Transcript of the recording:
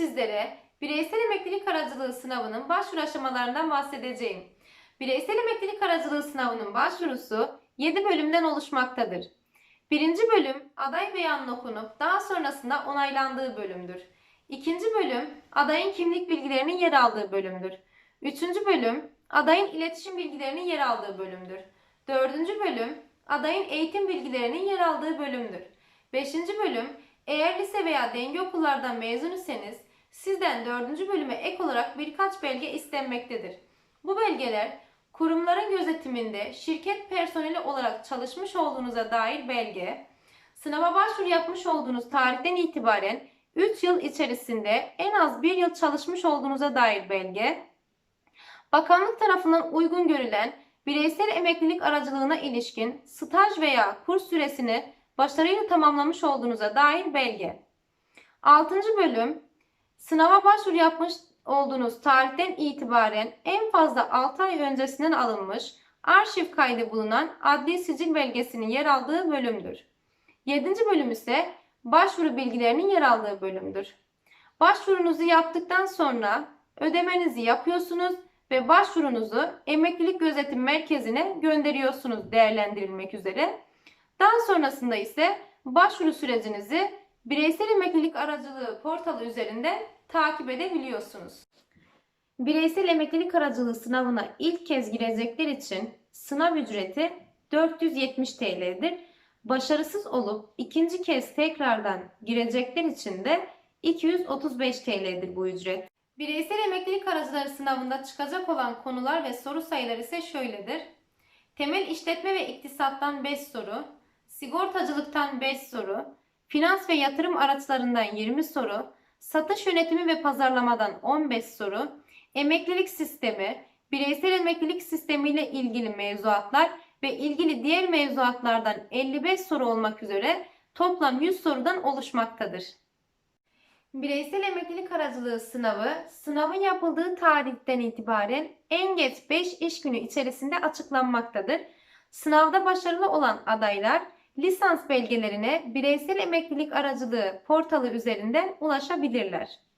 sizlere bireysel emeklilik aracılığı sınavının başvuru aşamalarından bahsedeceğim. Bireysel emeklilik aracılığı sınavının başvurusu 7 bölümden oluşmaktadır. Birinci bölüm aday beyanı okunup daha sonrasında onaylandığı bölümdür. İkinci bölüm adayın kimlik bilgilerinin yer aldığı bölümdür. Üçüncü bölüm adayın iletişim bilgilerinin yer aldığı bölümdür. Dördüncü bölüm adayın eğitim bilgilerinin yer aldığı bölümdür. Beşinci bölüm eğer lise veya denge okullardan mezun iseniz sizden dördüncü bölüme ek olarak birkaç belge istenmektedir. Bu belgeler kurumların gözetiminde şirket personeli olarak çalışmış olduğunuza dair belge, sınava başvuru yapmış olduğunuz tarihten itibaren 3 yıl içerisinde en az 1 yıl çalışmış olduğunuza dair belge, bakanlık tarafından uygun görülen bireysel emeklilik aracılığına ilişkin staj veya kurs süresini başarıyla tamamlamış olduğunuza dair belge. 6. bölüm Sınava başvuru yapmış olduğunuz tarihten itibaren en fazla 6 ay öncesinden alınmış arşiv kaydı bulunan adli sicil belgesinin yer aldığı bölümdür. 7. bölüm ise başvuru bilgilerinin yer aldığı bölümdür. Başvurunuzu yaptıktan sonra ödemenizi yapıyorsunuz ve başvurunuzu Emeklilik Gözetim Merkezi'ne gönderiyorsunuz değerlendirilmek üzere. Daha sonrasında ise başvuru sürecinizi bireysel emeklilik aracılığı portalı üzerinden takip edebiliyorsunuz. Bireysel emeklilik aracılığı sınavına ilk kez girecekler için sınav ücreti 470 TL'dir. Başarısız olup ikinci kez tekrardan girecekler için de 235 TL'dir bu ücret. Bireysel emeklilik aracıları sınavında çıkacak olan konular ve soru sayıları ise şöyledir. Temel işletme ve iktisattan 5 soru, sigortacılıktan 5 soru, finans ve yatırım araçlarından 20 soru, satış yönetimi ve pazarlamadan 15 soru, emeklilik sistemi, bireysel emeklilik sistemi ile ilgili mevzuatlar ve ilgili diğer mevzuatlardan 55 soru olmak üzere toplam 100 sorudan oluşmaktadır. Bireysel emeklilik aracılığı sınavı, sınavın yapıldığı tarihten itibaren en geç 5 iş günü içerisinde açıklanmaktadır. Sınavda başarılı olan adaylar lisans belgelerine bireysel emeklilik aracılığı portalı üzerinden ulaşabilirler.